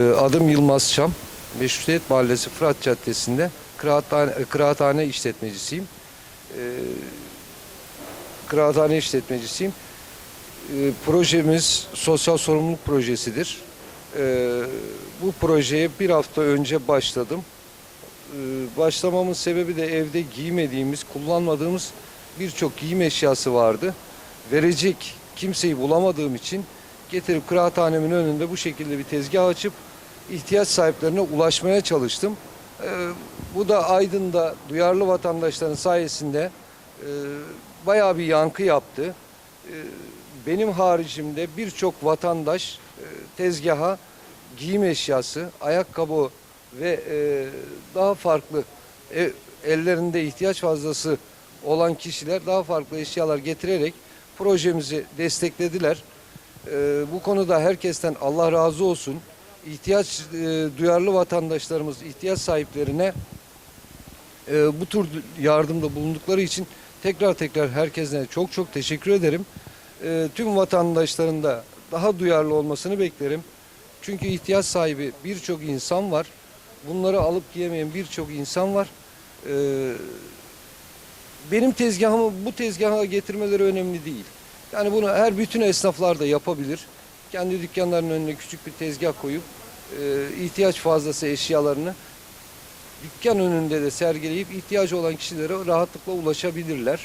Ee, Adım Yılmaz Çam. Meşrutiyet Mahallesi Fırat Caddesi'nde kıraathane, kıraathane işletmecisiyim. Ee, Kıraathane işletmecisiyim. Ee, Projemiz sosyal sorumluluk projesidir. Bu projeye bir hafta önce başladım. Başlamamın sebebi de evde giymediğimiz, kullanmadığımız birçok giyim eşyası vardı. Verecek kimseyi bulamadığım için getirip kıraathanemin önünde bu şekilde bir tezgah açıp ihtiyaç sahiplerine ulaşmaya çalıştım. Ee, Bu da Aydın'da duyarlı vatandaşların sayesinde e, bayağı bir yankı yaptı. Ee, Benim haricimde birçok vatandaş e, tezgaha giyim eşyası, ayakkabı ve e, daha farklı e, ellerinde ihtiyaç fazlası olan kişiler daha farklı eşyalar getirerek projemizi desteklediler. E, bu konuda herkesten Allah razı olsun. İhtiyaç e, duyarlı vatandaşlarımız ihtiyaç sahiplerine e, bu tür yardımda bulundukları için tekrar tekrar herkese çok çok teşekkür ederim. E, tüm vatandaşların da daha duyarlı olmasını beklerim. Çünkü ihtiyaç sahibi birçok insan var. Bunları alıp giyemeyen birçok insan var. E, benim tezgahımı bu tezgaha getirmeleri önemli değil. Yani bunu her bütün esnaflar da yapabilir. Kendi dükkanlarının önüne küçük bir tezgah koyup e, ihtiyaç fazlası eşyalarını dükkan önünde de sergileyip ihtiyacı olan kişilere rahatlıkla ulaşabilirler.